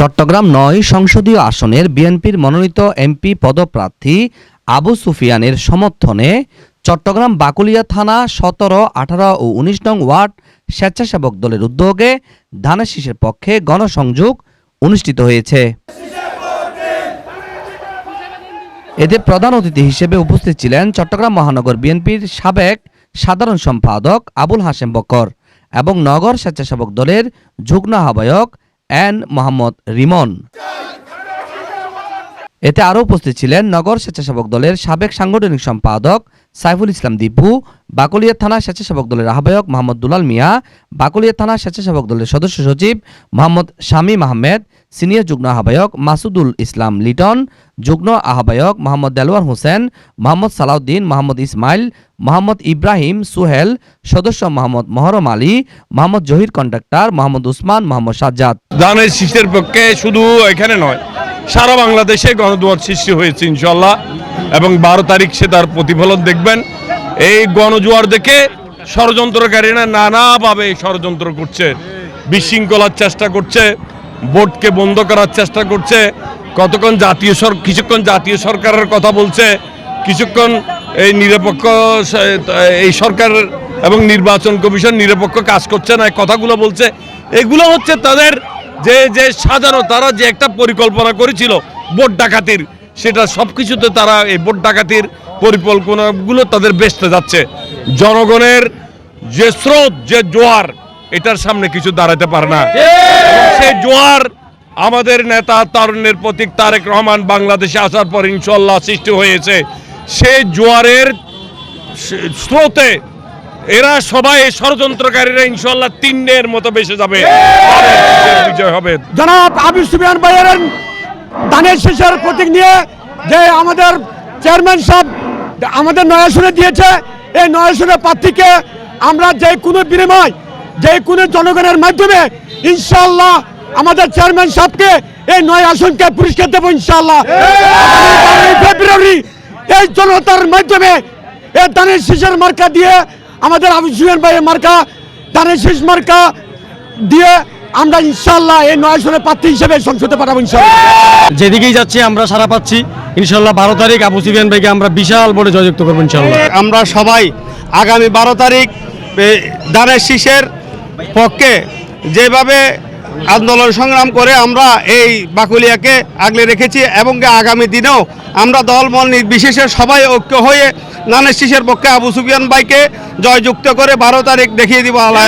চট্টগ্রাম নয় সংসদীয় আসনের বিএনপির মনোনীত এমপি পদপ্রার্থী আবু সুফিয়ানের সমর্থনে চট্টগ্রাম বাকুলিয়া থানা সতেরো, আঠারো ও উনিশ নং ওয়ার্ড স্বেচ্ছাসেবক দলের উদ্যোগে ধানের শীষের পক্ষে গণসংযোগ অনুষ্ঠিত হয়েছে। এতে প্রধান অতিথি হিসেবে উপস্থিত ছিলেন চট্টগ্রাম মহানগর বিএনপির সাবেক সাধারণ সম্পাদক আবুল হাশেম বকর এবং নগর স্বেচ্ছাসেবক দলের যুগ্ম আহ্বায়ক এন মোহাম্মদ রিমন। এতে আরও উপস্থিত ছিলেন নগর স্বেচ্ছাসেবক দলের সাবেক সাংগঠনিক সম্পাদক সাইফুল ইসলাম দীপু, বাকুলিয়া থানা স্বেচ্ছাসেবক দলের আহ্বায়ক মোহাম্মদ দুলাল মিয়া, বাকুলিয়া থানা স্বেচ্ছাসেবক দলের সদস্য সচিব মোহাম্মদ শামীম আহমেদ সিনিয়র যুগ্ম আহ্বায়ক মাসুদুল ইসলাম লিটন, যুগ্ম আহ্বায়ক মোহাম্মদ দেলোয়ার হোসেন, মোহাম্মদ সালাউদ্দিন, মোহাম্মদ ইসমাইল, মোহাম্মদ ইব্রাহিম সুহেল, সদস্য মোহাম্মদ মহরম আলী, মোহাম্মদ জহির কন্ডাক্টর মোহাম্মদ উসমান, মোহাম্মদ সাজ্জাদ। ধানের শীষের পক্ষে শুধু এখানে নয়, সারা বাংলাদেশে গণদুয়ার সৃষ্টি হয়েছে ইনশাল্লাহ এবং বারো তারিখ সে তার প্রতিফলন দেখবেন। এই গণজোয়ার দেখে ষড়যন্ত্রকারীরা নানাভাবে ষড়যন্ত্র করছে, বিশৃঙ্খলার চেষ্টা করছে। ভোটকে বন্ধ করার চেষ্টা করছে। কতক্ষণ জাতীয় সর কিছুক্ষণ জাতীয় সরকারের কথা বলছে, কিছুক্ষণ এই নিরপেক্ষ এই সরকার এবং নির্বাচন কমিশন নিরপেক্ষ কাজ করছে না কথাগুলো বলছে। এগুলো হচ্ছে তাদের যে যে সাজানো তারা যে একটা পরিকল্পনা করেছিল ভোট ডাকাতির, সেটা সব কিছুতে তারা এই ভোট ডাকাতির পরিকল্পনাগুলো তাদের বেচতে যাচ্ছে। জনগণের যে স্রোত, যে জোয়ার এটার সামনে কিছু দাঁড়াতে পারে না। সেই জোয়ার আমাদের নেতা তারুণ্যের প্রতীক তারেক রহমান বাংলাদেশে আসার পর ইনশাল্লাহ সৃষ্টি হয়েছে। সেই জোয়ারের স্রোতে এরা সবাই ষড়যন্ত্রকারীরা ইনশাল্লাহ তিনের মতো বেসে যাবে। বিজয় হবে। জনাব ভাইয়ের ধানের শীষের প্রতীক নিয়ে যে আমাদের চেয়ারম্যান সাহেব আমাদের নয়াসনে দিয়েছে, এই নয়াসনের প্রার্থীকে আমরা যে কোনো বিনিময় যে কোনো জনগণের মাধ্যমে ইনশাল্লাহ আমাদের চেয়ারম্যান সাহেবকে এই নয় আসনকে পুরস্কার দেবো ইনশাল্লাহ ফেব্রুয়ারি এই জনতার মাধ্যমে এই ধানের শীষের মার্কা দিয়ে আমাদের আবির সুবিয়ান ভাইয়ের মার্কা ধানের শীষ মার্কা দিয়ে আমরা ইনশাল্লাহ এই নয় সনের প্রার্থী হিসেবে সংসদে পাঠাবো ইনশাল্লাহ যেদিকেই যাচ্ছি আমরা সারা পাচ্ছি। ইনশাল্লাহ বারো তারিখ আবু সিবিয়ান ভাইকে আমরা বিশাল বলে জয়যুক্ত করব ইনশাল্লাহ আমরা সবাই আগামী বারো তারিখ এ, ধানের শীষের পক্ষে যেভাবে আন্দোলন সংগ্রাম করে আমরা এই বাকুলিয়াকে আগলে রেখেছি এবং আগামী দিনেও আমরা দলমল নির্বিশেষে সবাই ঐক্য হয়ে ধানের শীষের পক্ষে আবু সুফিয়ান ভাইকে জয়যুক্ত করে বারো তারিখ দেখিয়ে দিব আল্লাহ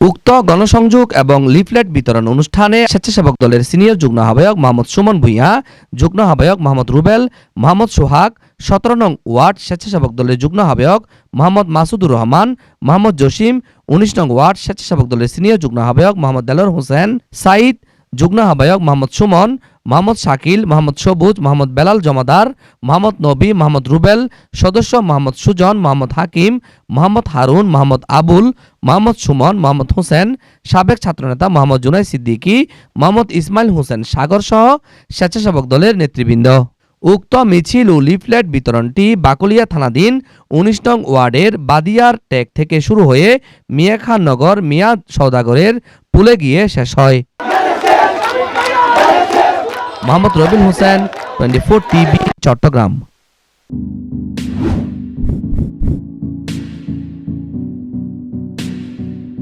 উক্ত গণসংযোগ এবং লিফলেট বিতরণ অনুষ্ঠানে স্বেচ্ছাসেবক দলের সিনিয়র যুগ্ম আহ্বায়ক মোহাম্মদ সুমন ভূঁইয়া, যুগ্ম আহ্বায়ক মোহাম্মদ রুবেল, মোহাম্মদ সোহাগ সতেরো নং ওয়ার্ড স্বেচ্ছাসেবক দলের যুগ্ম আহ্বায়ক মোহাম্মদ মাসুদুর রহমান, মোহাম্মদ জসিম, উনিশ নং ওয়ার্ড স্বেচ্ছাসেবক দলের সিনিয়র যুগ্ম আহ্বায়ক মোহাম্মদ দেলোর হোসেন সাইদ যুগ্ম আহ্বায়ক মোহাম্মদ সুমন, মোহাম্মদ শাকিল, মোহাম্মদ সবুজ, মোহাম্মদ বেলাল জমাদার, মোহাম্মদ নবী, মোহাম্মদ রুবেল, সদস্য মোহাম্মদ সুজন, মোহাম্মদ হাকিম, মোহাম্মদ হারুন, মোহাম্মদ আবুল, মোহাম্মদ সুমন, মোহাম্মদ হোসেন, সাবেক ছাত্রনেতা মোহাম্মদ জুনাই সিদ্দিকী, মোহাম্মদ ইসমাইল হোসেন সাগর সহ স্বেচ্ছাসেবক দলের নেতৃবৃন্দ। উক্ত মিছিল ও লিফলেট বিতরণটি বাকলিয়া থানাধীন উনিশ নং ওয়ার্ডের বাদিয়ার ট্যাগ থেকে শুরু হয়ে মিয়াখানগর মিয়াদ মিয়া সৌদাগরের পুলে গিয়ে শেষ হয়। Mohammad Robin Hossain, twenty four TV, Chattogram.